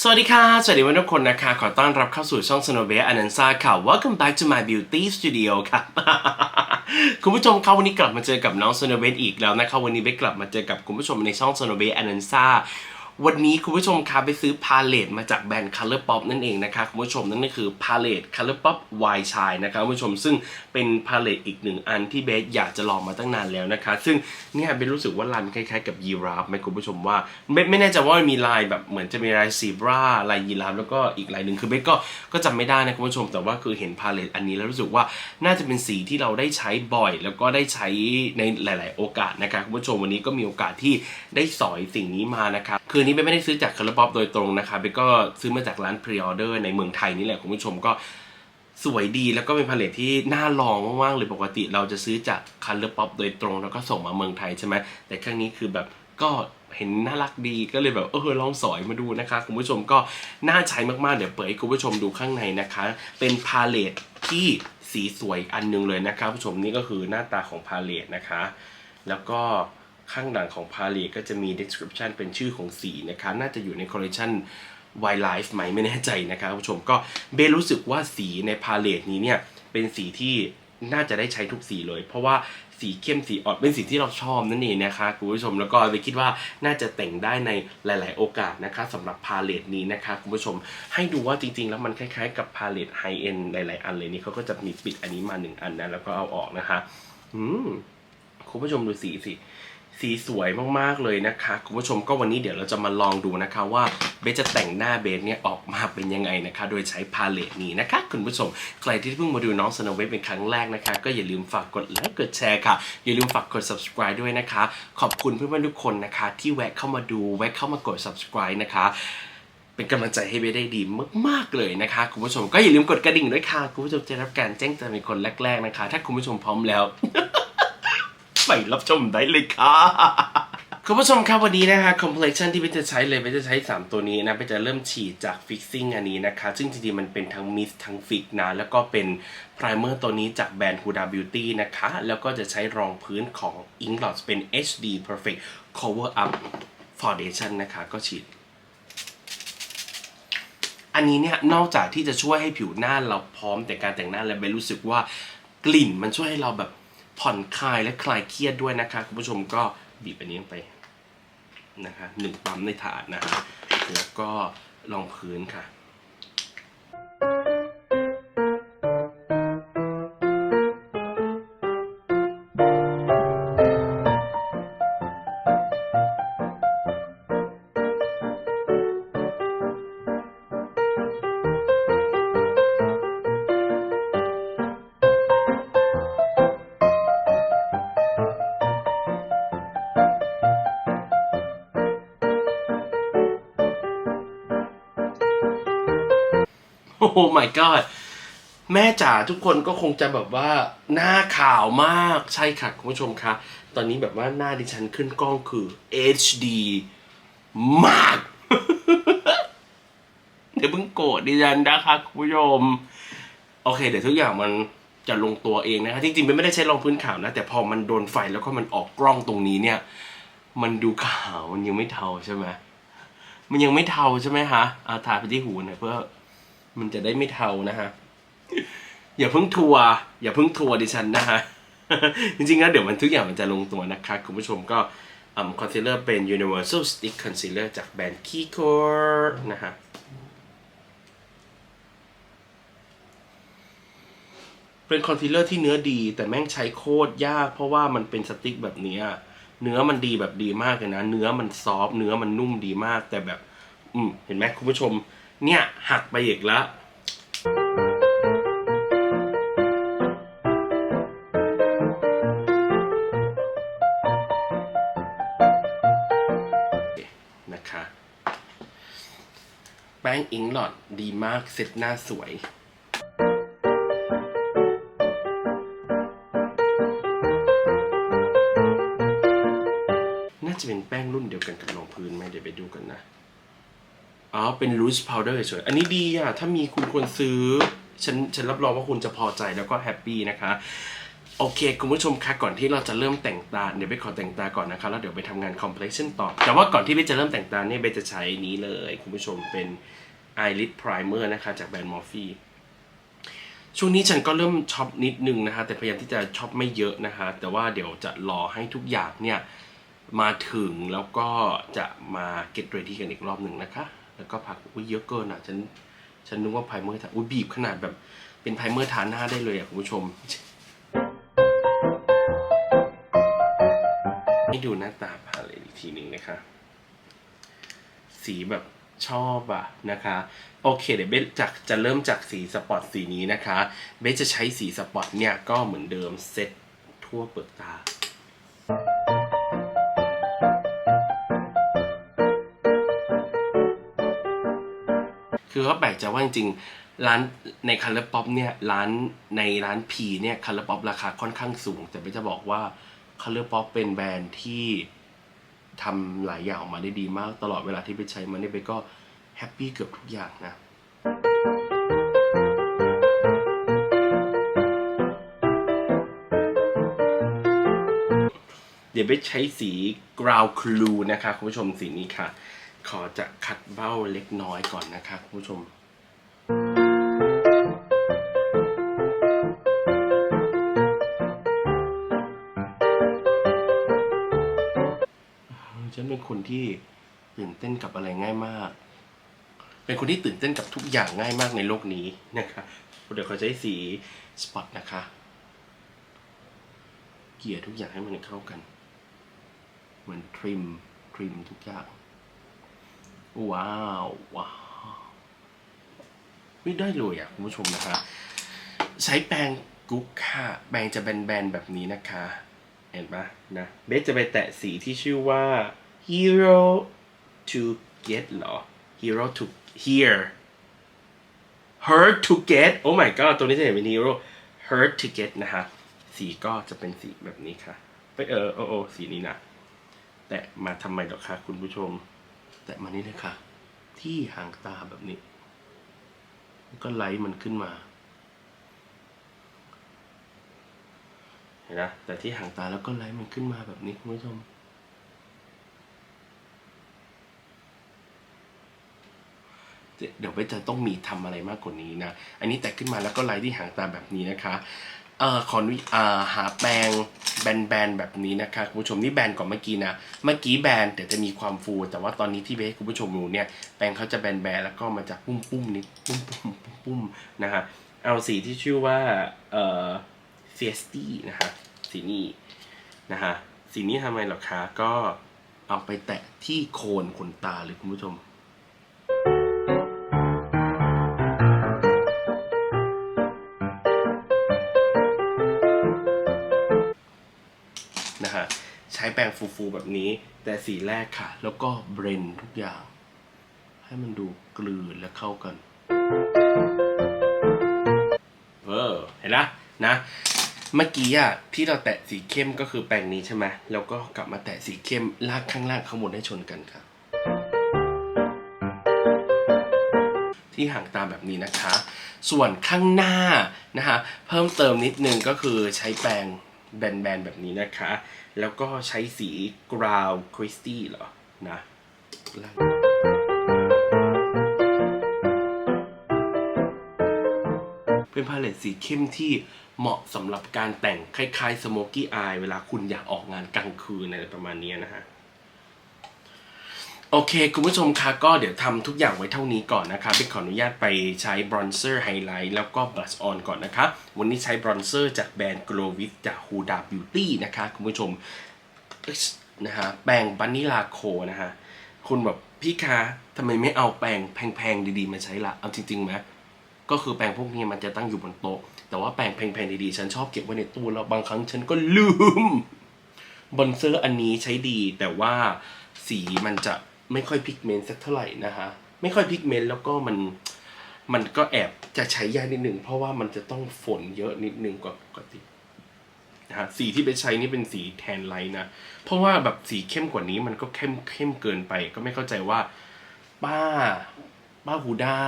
สวัสดีค่ะ สวัสดีวันทุกคนนะคะ ขอต้อนรับเข้าสู่ช่อง s n o v e a n a n s a ค่ะ Welcome back to my beauty studio ครับ คุณผู้ชมครับวันนี้กลับมาเจอกับน้อง s n o v e อีกแล้วนะคะ วันนี้เบกกลับมาเจอกับคุณผู้ชมในช่อง s n o v e a n a n s a วันนี้คุณผู้ชมคะไปซื้อพาเลตมาจากแบรนด์ Color Pop นั่นเองนะคะคุณผู้ชมนั่นก็คือพาเลต Color Pop Wine Chai นะคะคุณผู้ชมซึ่งเป็นพาเลตอีกหนึ่งอันที่เบสอยากจะลองมาตั้งนานแล้วนะคะ ซึ่งเนี่ยเบสรู้สึกว่าลายมันคล้ายๆกับยีราฟไหมคุณผู้ชมว่าเบสไม่แน่ใจว่ามันมีลายแบบเหมือนจะมีลายซีบราลายยีราฟแล้วก็อีกลายหนึ่งคือเบสก็ก็จำไม่ได้นะคุณผู้ชม แต่ว่าคือเห็นพาเลตอันนี้แล้วรู้สึกว่าน่าจะเป็นสีที่เราได้ใช้บ่อย แล้วก็ได้ใช้ในหลาย ๆ โอกาสนะคะคุณผู้ชมวันนี้ก็มีโอกาสที่ได้สอยสิ่งนี้มานะคะคืนนี้เบสไม่ได้ซื้อจาก Color Pop โดยตรงนะคะเบก็ซื้อมาจากร้าน Pre Order ในเมืองไทยนี่แหละคุณผู้ชมก็สวยดีแล้วก็เป็นพาเลทที่น่าลองมากๆเลยปกติเราจะซื้อจาก Color Pop โดยตรงแล้วก็ส่งมาเมืองไทยใช่ไหมแต่ครั้งนี้คือแบบก็เห็นน่ารักดีก็เลยแบบเออลองสอยมาดูนะคะ คุณผู้ชมก็น่าใช้มากๆ เดี๋ยวเปิดให้คุณผู้ชมดูข้างในนะคะ เป็นพาเลทที่สีสวยอันหนึงเลยนะคะคุณผู้ชมนี่ก็คือหน้าตาของพาเลทนะคะ แล้วก็ ข้างหลังของพาเลทก็จะมี description เป็นชื่อของสีนะคะ น่าจะอยู่ในคอลเลคชัน Wildlife ไหมไม่แน่ใจนะคะคุณผู้ชมก็เบรู้สึกว่าสีในพาเลทนี้เนี่ย เป็นสีที่น่าจะได้ใช้ทุกสีเลย เพราะว่าสีเข้มสีอ่อนเป็นสีที่เราชอบนั่นเองนะคะคุณผู้ชมแล้วก็เบลคิดว่าน่าจะแต่งได้ในหลาย ๆ โอกาสนะคะสำหรับพาเลทนี้นะคะคุณผู้ชมให้ดูว่าจริง ๆ แล้วมันคล้าย ๆ กับพาเลทไฮเอ็นหลาย ๆ อันเลยนี่เขาก็จะมีปิดอันนี้มาหนึ่งอันนะแล้วก็เอาออกนะคะอืมคุณผู้ชมดูสีสิ สีสวยมากๆเลยนะคะคุณผู้ชมก็วันนี้เดี๋ยวเราจะมาลองดูนะคะว่าเบสจะแต่งหน้าเบสเนี่ยออกมาเป็นยังไงนะคะ โดยใช้พาเลตนี้นะคะ คุณผู้ชมใครที่เพิ่งมาดูน้องสโนเวทเป็นครั้งแรกนะคะ ก็อย่าลืมฝากกดไลค์กดแชร์ค่ะ อย่าลืมฝากกด subscribe ด้วยนะคะ ขอบคุณเพื่อนๆทุกคนนะคะ ที่แวะเข้ามาดูแวะเข้ามากด subscribe นะคะเป็นกำลังใจให้เบสได้ดีมากๆเลยนะคะคุณผู้ชมก็อย่าลืมกดกระดิ่งด้วยค่ะคุณผู้ชมจะรับการแจ้งเตือนเป็นคนแรกๆนะคะ ถ้าคุณผู้ชมพร้อมแล้ว ไปรับชมได้เลยค่ะคุณผู้ชมครับวันนี้นะคะ complexion ที่เบนจะใช้เลยเบนจะใช้ 3 ตัวนี้นะเบนจะเริ่มฉีดจาก fixing อันนี้นะคะ ซึ่งจริงๆมันเป็นทั้ง mist ทั้ง fix นะ แล้วก็เป็น primer ตัวนี้จากแบรนด์ Huda Beauty นะคะ แล้วก็จะใช้รองพื้นของ Inglot เป็น HD Perfect Cover Up Foundation นะคะ ก็ฉีด อันนี้เนี่ยนอกจากที่จะช่วยให้ผิวหน้าเราพร้อมแต่การแต่งหน้าแล้วเบรู้สึกว่ากลิ่นมันช่วยให้เราแบบ ผ่อนคลายและคลายเครียดด้วยนะคะคุณผู้ชมก็บีบอันนี้ลงไปนะคะหนึ่งปั๊มในถาดนะคะแล้วก็รองพื้นค่ะ โอ้ my god แม่จ๋าทุกคนก็คงจะแบบว่าหน้าขาวมากใช่ค่ะคุณผู้ชมคะ ตอนนี้แบบว่าหน้าดิฉันขึ้นกล้องคือ HD มาก เดี๋ยวเพิ่งโกรธดิฉันนะคะคุณผู้ชม โอเค เดี๋ยวทุกอย่างมันจะลงตัวเองนะคะจริงๆมันไม่ได้ใช้รองพื้นขาวนะ แต่พอมันโดนไฟแล้วก็มันออกกล้องตรงนี้เนี่ย มันดูขาวมันยังไม่เทาใช่ไหมมันยังไม่เทาใช่ไหมคะอาทาไปที่หูหน่อยเพื่อ มันจะได้ไม่เทานะฮะ อย่าเพิ่งทัวร์อย่าเพิ่งทัวร์ดิฉันนะฮะ จริงๆแล้วเดี๋ยวมันทุกอย่างมันจะลงตัวนะคะ คุณผู้ชมก็คอนซีลเลอร์เป็น Universal Stick Concealer จากแบรนด์ Kikor นะฮะเป็นคอนซีลเลอร์ที่เนื้อดี แต่แม่งใช้โคตรยาก เพราะว่ามันเป็นสติ๊กแบบเนี้ยเนื้อมันดีแบบดีมากเลยนะ เนื้อมันซอฟเนื้อมันนุ่มดีมากแต่แบบ อืมเห็นไหมคุณผู้ชม เนี่ยหักไปอีกแล้วนะคะแป้งอิงหลอดดีมากเซ็ตหน้าสวยน่าจะเป็นแป้งรุ่นเดียวกันกับรองพื้นไหมเดี๋ยวไปดูกันนะ อ๋อ เป็น loose powder เฉยๆอันนี้ดีอะ ถ้ามีคุณควรซื้อ ฉัน ฉันรับรองว่าคุณจะพอใจแล้วก็แฮปปี้นะคะ โอเค คุณผู้ชมคะก่อนที่เราจะเริ่มแต่งตา เดี๋ยวไปขอแต่งตาก่อนนะคะ แล้วเดี๋ยวไปทำงาน complexion ต่อ แต่ว่าก่อนที่เบจะเริ่มแต่งตาเนี่ยเบจะใช้นี้เลย คุณผู้ชมเป็น eyelid primer นะคะ จากแบรนด์ Morphe ช่วงนี้ฉันก็เริ่มช็อปนิดนึงนะคะ แต่พยายามที่จะช็อปไม่เยอะนะคะ แต่ว่าเดี๋ยวจะรอให้ทุกอย่างเนี่ยมาถึงแล้วก็จะมา get ready กันอีกรอบหนึ่งนะคะ แล้วก็พักอุ้ยเยอะเกินอะ ฉัน ฉันนึกว่าไพเมอร์ทาอุ้ยบีบขนาดแบบ เป็นไพเมอร์ทาหน้าได้เลยอะคุณผู้ชม ให้ดูหน้าตาพาเลยอีกทีหนึ่งนะคะ สีแบบชอบอะนะคะ โอเคเดี๋ยวเบสจากจะเริ่มจากสีสปอตสีนี้นะคะ เบสจะใช้สีสปอตเนี่ยก็เหมือนเดิมเซ็ตทั่วเปลือกตา คือเขาแปลกใจว่าจริงๆร้านใน Color Pop เนี่ยร้านในร้าน P เนี่ย Color Pop ราคาค่อนข้างสูง แต่ไม่จะบอกว่า Color Pop เป็นแบรนด์ที่ทำหลายอย่างออกมาได้ดีมาก ตลอดเวลาที่ไปใช้มันเนี่ยไปก็แฮปปี้เกือบทุกอย่างนะเดี๋ยวไปใช้สี ground clue นะคะ คุณผู้ชมสีนี้ค่ะ ขอจะขัดเบ้าเล็กน้อยก่อนนะคะคุณผู้ชมฉันเป็นคนที่ตื่นเต้นกับอะไรง่ายมาก เป็นคนที่ตื่นเต้นกับทุกอย่างง่ายมากในโลกนี้นะคะเดี๋ยวเขาใช้สีสปอตนะคะ เกี่ยทุกอย่างให้มันเข้ากัน เหมือนทริม ทริมทุกอย่าง ว้าวว้าวไม่ได้เลยอะคุณผู้ชมนะคะ ใช้แปรงกุ๊กค่ะ แปรงจะแบนๆแบบนี้นะคะ เห็นปะนะเบสจะไปแตะสีที่ชื่อว่า hero to get หรอ hero to hear hurt to get oh my god ตัวนี้จะเห็นเป็น hero hurt to get นะคะ สีก็จะเป็นสีแบบนี้ค่ะไปเออโอโอสีนี้นะ แตะมาทำไมหรอคะคุณผู้ชม แตะมานี่เลยค่ะ ที่ห่างตาแบบนี้แล้วก็ไลท์มันขึ้นมา เห็นนะ แต่ที่ห่างตาแล้วก็ไลท์มันขึ้นมาแบบนี้คุณผู้ชมเดี๋ยวไปจะต้องมีทำอะไรมากกว่านี้นะ อันนี้แตะขึ้นมาแล้วก็ไลท์ที่หางตาแบบนี้นะคะ เอ่อขออ่าหาแปรงแบนๆแบบนี้นะคะคุณผู้ชมนี่แบนกว่าเมื่อกี้นะเมื่อกี้แบนแต่จะมีความฟู แต่ว่าตอนนี้ที่เบสให้คุณผู้ชมดูเนี่ยแปรงเขาจะแบนๆแล้วก็มันจะปุ้มๆนิดปุ้มปุ้มปุ้มปุ้มๆนะฮะเอาสีที่ชื่อว่าเอ่อเฟียสตี้นะฮะสีนี้นะฮะสีนี้ทำไมหรอคะก็เอาไปแตะที่โคนขนตาเลยคุณผู้ชม ช้แปรงฟูๆแบบนี้ แต่สีแรกค่ะ แล้วก็เบรนทุกอย่าง ให้มันดูกลืนและเข้ากัน เออ เห็นนะนะ เมื่อกี้อะที่เราแตะสีเข้มก็คือแปรงนี้ใช่ไหมแล้วก็กลับมาแตะสีเข้มลากข้างล่างข้างบนให้ชนกันครับที่ห่างตาแบบนี้นะคะ ส่วนข้างหน้านะคะเพิ่มเติมนิดนึงก็คือใช้แปรง แบนๆแบบนี้นะคะ แล้วก็ใช้สี ground Christy เหรอ นะเป็นพาเลตสีเข้มที่เหมาะสำหรับการแต่งคล้ายๆสโมกกี้อายเวลาคุณอยากออกงานกลางคืนอะไรประมาณนี้นะฮะ โอเค คุณผู้ชมคะก็เดี๋ยวทำทุกอย่างไว้เท่านี้ก่อนนะคะไปขออนุญาตไปใช้บรอนเซอร์ไฮไลท์แล้วก็บลัชออนก่อนนะคะ วันนี้ใช้บรอนเซอร์จากแบรนด์ Glow With จาก Huda Beauty นะคะ คุณผู้ชมนะฮะแปรงบันนิลาโคนะฮะคุณแบบพี่คะทำไมไม่เอาแปรงแพงๆดีๆ มาใช้ละเอาจริงๆไหมก็คือแปรงพวกนี้มันจะตั้งอยู่บนโต๊ะ แต่ว่าแปรงแพงๆดีๆ ฉันชอบเก็บไว้ในตู้แล้วบางครั้งฉันก็ลืมบอนเซอร์อันนี้ใช้ดีแต่ว่าสีมันจะ ไม่ค่อยพิกเมนต์สักเท่าไหร่นะฮะไม่ค่อยพิกเมนต์แล้วก็มันมันก็แอบจะใช้ยากนิดหนึ่งเพราะว่ามันจะต้องฝนเยอะนิดหนึ่งกว่าปกตินะฮะสีที่ไปใช้นี่เป็นสีแทนไลท์นะเพราะว่าแบบสีเข้มกว่านี้มันก็เข้มเข้มเกินไป ก็ไม่เข้าใจว่าป้าป้าฮูด้า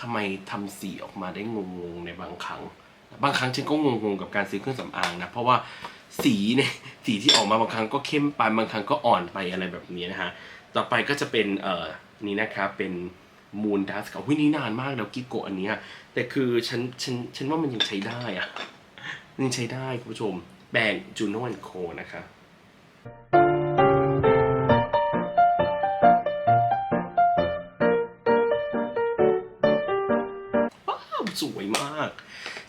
ทำไมทำสีออกมาได้งงๆในบางครั้ง บางครั้งฉันก็งงๆกับการซื้อเครื่องสำอางนะเพราะว่าสีเนี่ยสีที่ออกมาบางครั้งก็เข้มไปบางครั้งก็อ่อนไปอะไรแบบนี้นะฮะ ต่อไปก็จะเป็นเอ่อนี่นะครับเป็นมูนดัสกับวินี่นานมากแล้วกิโกะอันเนี้ยแต่คือฉันฉันฉันว่ามันยังใช้ได้อะยังใช้ได้คุณผู้ชมแบรนด์จูโน่โคนะคะว้าวสวยมาก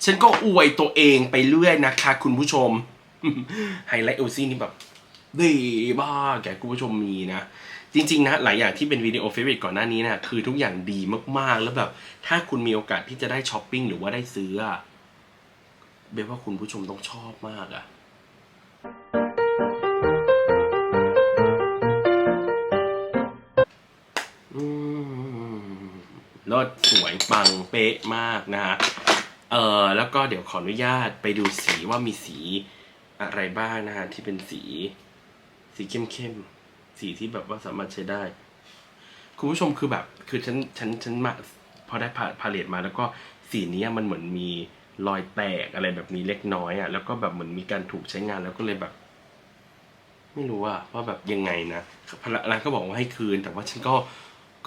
ฉันก็อวยตัวเองไปเรื่อยนะคะ คุณผู้ชม ไฮไลท์เอลซี่นี่แบบดีมากแกคุณผู้ชมมีนะ จริงๆนะหลายอย่างที่เป็นวิดีโอเฟเวอร์ก่อนหน้านี้นะคือทุกอย่างดีมากๆ แล้วแบบ ถ้าคุณมีโอกาสที่จะได้ช้อปปิ้งหรือว่าได้ซื้ออะเบลว่าคุณผู้ชมต้องชอบมากอะอืมรถสวยปังเป๊ะมากนะฮะ เออแล้วก็เดี๋ยวขออนุญาตไปดูสีว่ามีสีอะไรบ้างนะฮะ ที่เป็นสี สีเข้มๆ สีที่แบบว่าสามารถใช้ได้ คุณผู้ชมคือแบบ คือฉันฉันฉันมาพอได้พาพาเลตมาแล้วก็สีนี้มันเหมือนมีรอยแตกอะไรแบบนี้เล็กน้อยอะ่ะแล้วก็แบบเหมือนมีการถูกใช้งานแล้วก็เลยแบบ ไม่รู้ว่าว่าแบบยังไงนะพนักงานก็บอกว่าให้คืน แต่ว่าฉันก็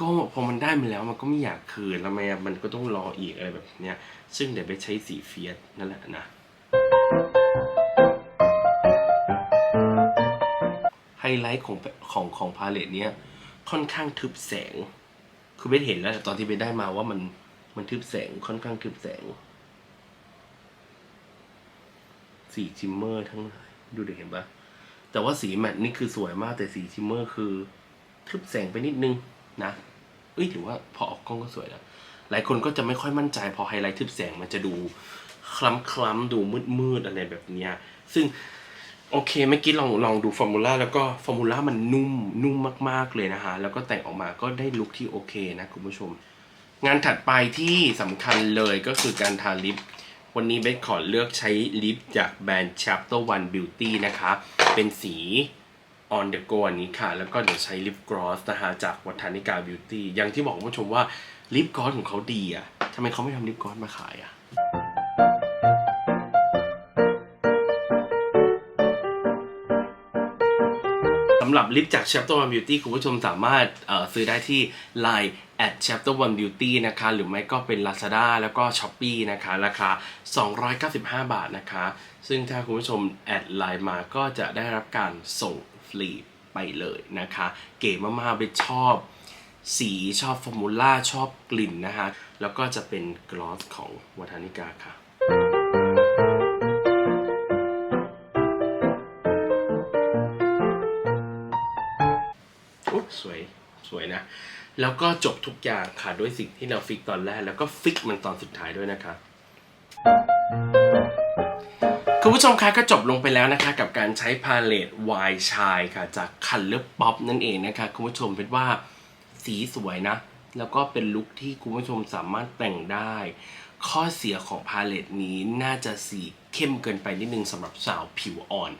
ก็พอมันได้มาแล้วมันก็ไม่อยากคืนแล้วทำไมอะมันก็ต้องรออีกอะไรแบบเนี้ย ซึ่งเดี๋ยวไปใช้สีเฟียสนั่นแหละนะไฮ ไลท์ของของของพาเลตเนี้ยค่อนข้างทึบแสง คือเบสเห็นแล้วแต่ตอนที่เบสได้มาว่ามันมันทึบแสงค่อนข้างทึบแสง สีชิมเมอร์ทั้งหลายดูเด็กเห็นปะแต่ว่าสีแมทนี่คือสวยมากแต่สีชิมเมอร์คือ ทึบแสงไปนิดนึงนะ เอ้ยถือว่าพอออกกล้องก็สวยแล้วหลายคนก็จะไม่ค่อยมั่นใจพอไฮไลท์ทึบแสงมันจะดูคล้ำคล้ำๆดูมืดมืดๆอะไรแบบเนี้ย ซึ่ง โอเคเมื่อกี้ลองลองดูฟอร์มูล่าแล้วก็ฟอร์มูล่ามันนุ่มนุ่มมาก ๆ เลยนะฮะ แล้วก็แต่งออกมาก็ได้ลุคที่โอเคนะคุณผู้ชม งานถัดไปที่สำคัญเลยก็คือการทาลิป วันนี้เบสขอเลือกใช้ลิปจากแบรนด์ Chapter One Beauty นะคะ เป็นสี on the go อันนี้ค่ะ แล้วก็เดี๋ยวใช้ลิปกรอสนะฮะ จากวัฒนิกา Beauty อย่างที่บอกคุณผู้ชมว่าลิปกรอสของเขาดีอะทำไมเขาไม่ทำลิปกรอสมาขายอะำหรับลิปจาก Chapter One Beauty คุณผู้ชมสามารถซื้อได้ที่ Line at chapter one beauty นะคะ หรือไม่ก็เป็น Lazada แล้วก็ Shopee นะคะ ราคา 295 บาทนะคะ ซึ่งถ้าคุณผู้ชมแอดไลน์มาก็จะได้รับการส่งฟรีไปเลยนะคะ เก๋มากๆไปชอบ สีชอบฟอร์มูล่าชอบกลิ่นนะคะ แล้วก็จะเป็นกลอสของวัฒนิกาค่ะ สวยนะ แล้วก็จบทุกอย่างค่ะด้วยสิ่งที่เราฟิกตอนแรก แล้วก็ฟิกมันตอนสุดท้ายด้วยนะคะคุณผู้ชมคะก็จบลงไปแล้วนะคะ กับการใช้พาเลตวายชายค่ะ จาก Color Pop นั่นเองนะคะคุณผู้ชมเป็นว่าสีสวยนะ แล้วก็เป็นลุคที่คุณผู้ชมสามารถแต่งได้ ข้อเสียของพาเลตนี้น่าจะสีเข้มเกินไปนิดนึงสำหรับสาวผิวอ่อน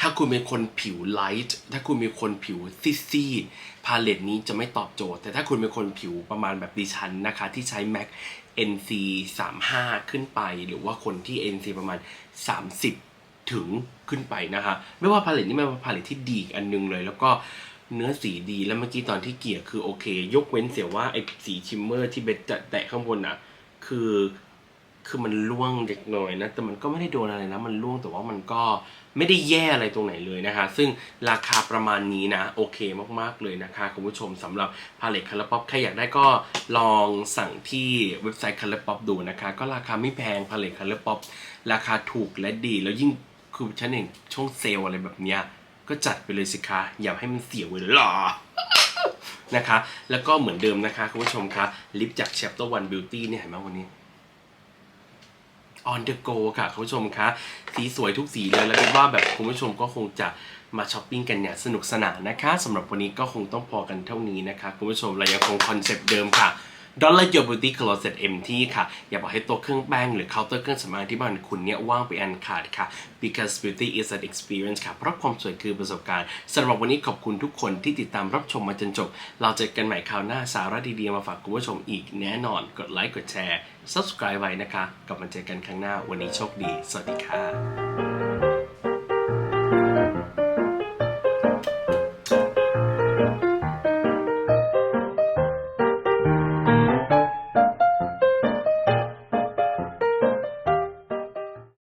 ถ้าคุณเป็นคนผิวไลท์ถ้าคุณเป็นคนผิวซีดๆพาเลตนี้จะไม่ตอบโจทย์ แต่ถ้าคุณเป็นคนผิวประมาณแบบดิฉันนะคะ ที่ใช้ MAC NC 35ขึ้นไป หรือว่าคนที่ NC ประมาณ 30 ถึงขึ้นไปนะคะไม่ว่าพาเลตนี้ไม่ว่าพาเลตที่ดีอันนึงเลย แล้วก็เนื้อสีดีแล้วเมื่อกี้ตอนที่เกลี่ยคือโอเค ยกเว้นเสียว่าไอ้สีชิมเมอร์ที่เบสจะแตะข้างบนอะคือ คือมันล่วงเด็กหน่อยนะ แต่มันก็ไม่ได้โดนอะไรนะ มันล่วงแต่ว่ามันก็ไม่ได้แย่อะไรตรงไหนเลยนะคะ ซึ่งราคาประมาณนี้นะ โอเคมากๆเลยนะคะ คุณผู้ชมสำหรับพาเลตคัลเลอร์ป๊อปใครอยากได้ก็ลองสั่งที่เว็บไซต์คัลเลอร์ป๊อปดูนะคะ ก็ราคาไม่แพงพาเลตคัลเลอร์ป๊อปราคาถูกและดี แล้วยิ่งคือฉันเห็นช่วงเซลอะไรแบบเนี้ยก็จัดไปเลยสิคะอย่าให้มันเสียเวลานะคะ แล้วก็เหมือนเดิมนะคะคุณผู้ชมคะลิปจาก Chapter One Beauty เนี่ยเห็นไหมวันนี้ on the go ค่ะคุณผู้ชมคะสีสวยทุกสีเลยแล้วคิดว่าแบบคุณผู้ชมก็คงจะมาช้อปปิ้งกันอย่างสนุกสนานนะคะสำหรับวันนี้ก็คงต้องพอกันเท่านี้นะคะคุณผู้ชมเรายังคงคอนเซปต์เดิมค่ะ Don't let your beauty closet empty ค่ะ อย่าบอกให้ตัวเครื่องแป้งหรือเคาน์เตอร์เครื่องสำอางที่บ้านคุณเนี่ยว่างไปอันขาดค่ะ because beauty is an experience ค่ะ เพราะความสวยคือประสบการณ์สำหรับวันนี้ขอบคุณทุกคนที่ติดตามรับชมมาจนจบ เราเจอกันใหม่คราวหน้าสาระดีๆมาฝากคุณผู้ชมอีกแน่นอน กดไลค์กดแชร์ subscribe ไว้นะคะ กลับมาเจอกันครั้งหน้า วันนี้โชคดี สวัสดีค่ะ